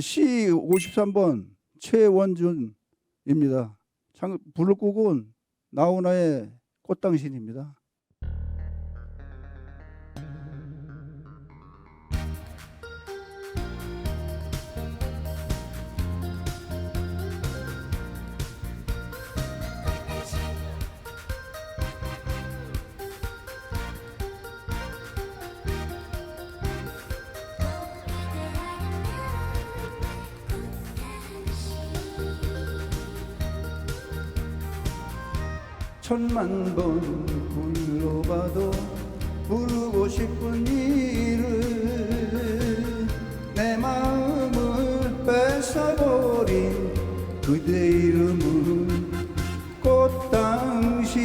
시 53번 최원준입니다. 장, 불을 끄곤 나훈아의 꽃당신입니다. 천만 번 불러봐도 부르고 싶은 이름 내 마음을 뺏어버린 그대 이름은 꽃당신.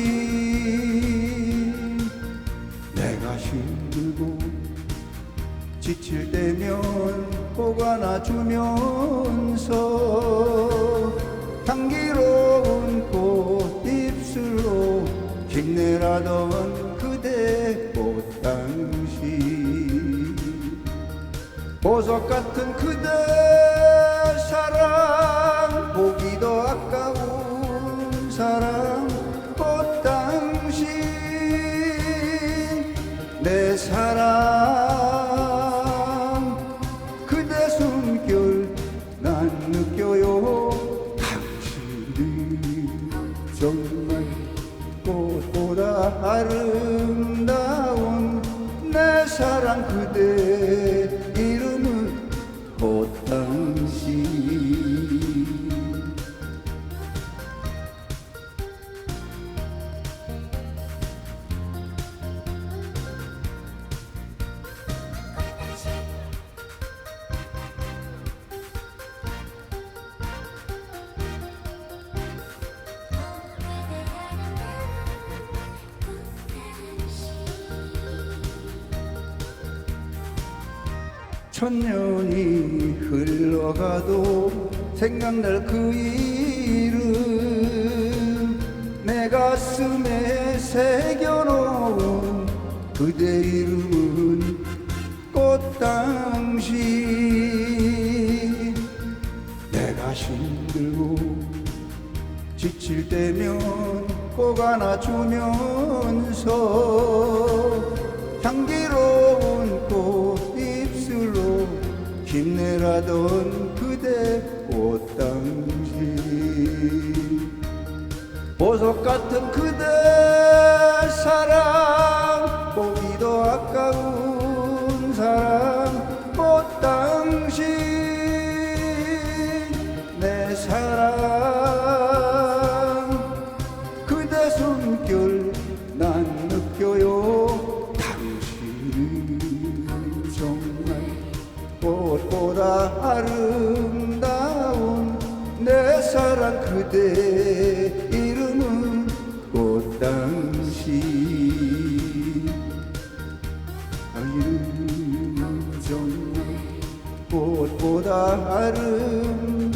내가 힘들고 지칠 때면 꼭 안아주면서 향기 힘내라던 그대 꽃당신 보석 같은 그대 사랑 보기도 아까운 사랑 꽃당신 내 사랑 그대 숨결 난 느껴요. 당신은 정말 아름다운 내 사랑 그대 천년이 흘러가도 생각날 그 이름. 내 가슴에 새겨놓은 그대 이름은 꽃당신. 내가 힘들고 지칠 때면 꼭 안아주면서 향기로운 보석 같은 그대 사랑 보기도 아까운 사랑 꽃당신 내 사랑. 그대 숨결 난 느껴요. 당신은 정말 꽃보다 아름다운 내 사랑 그대 이름은 꽃 당신은 정말 꽃보다 아름다운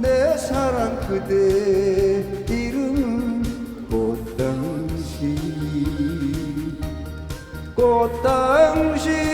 내 사랑 그대 이름은 꽃당신 꽃당신